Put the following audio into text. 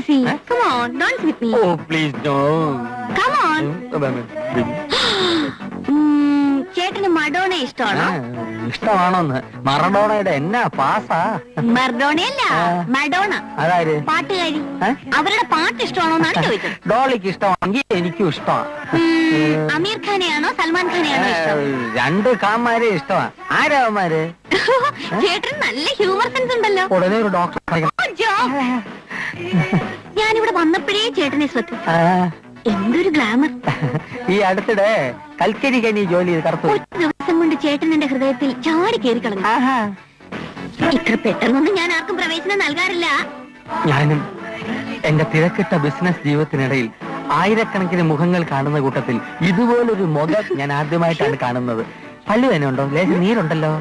me Huh? Come on, dance with me. Oh, please don't. Come on. ഉം, ചേട്ടന് മഡോണ ഇഷ്ടമാണോ? ഇഷ്ടമാണോന്ന്. മറഡോണയുടെ എന്നാ പാസാ മർഡോണയല്ല ആ. മഡോണ. അതായത് പാട്ടുകാരി ഏ? അവരുടെ പാട്ട് ഇഷ്ടമാണോന്നാണ് ചോദിച്ചത്. ഡോളിക്ക് ഇഷ്ടമാണെങ്കിൽ എനിക്കും ഇഷ്ടമാണ് ഉം, അമീർ ഖാനെയാണോ സൽമാൻ ഖാനെയാണോ ഇഷ്ടം? രണ്ട് കാമാരെ ഇഷ്ടമാ. ആരാമാര് ചേട്ടന് നല്ല ഹ്യൂമർ സെൻസ് ഉണ്ടല്ലോ. ഉടനെ ഒരു ഡോക്ടർ ഓ, ജോക്ക്. ഞാനിവിടെ വന്നപ്പോഴേ ചേട്ടനെ ശ്രദ്ധിച്ചു. എന്തൊരു ഗ്ലാമർ. ഈ അടുത്തിടെ കൽക്കരി കനി ജോലി കറുത്തു. ദിവസം കൊണ്ട് ചേട്ടൻ എന്റെ ഹൃദയത്തിൽ ചാടി കയറി കളഞ്ഞു. ഇത്ര പെട്ടെന്നൊന്നും ഞാൻ ആർക്കും പ്രവേശനം നൽകാറില്ല. ഞാനും എന്റെ തിരക്കിട്ട ബിസിനസ് ജീവിതത്തിനിടയിൽ ആയിരക്കണക്കിന് മുഖങ്ങൾ കാണുന്ന കൂട്ടത്തിൽ ഇതുപോലൊരു മുഖം ഞാൻ ആദ്യമായിട്ടാണ് കാണുന്നത്. പല്ലു തന്നെ ഉണ്ടോ? ലേശം നീരുണ്ടല്ലോ.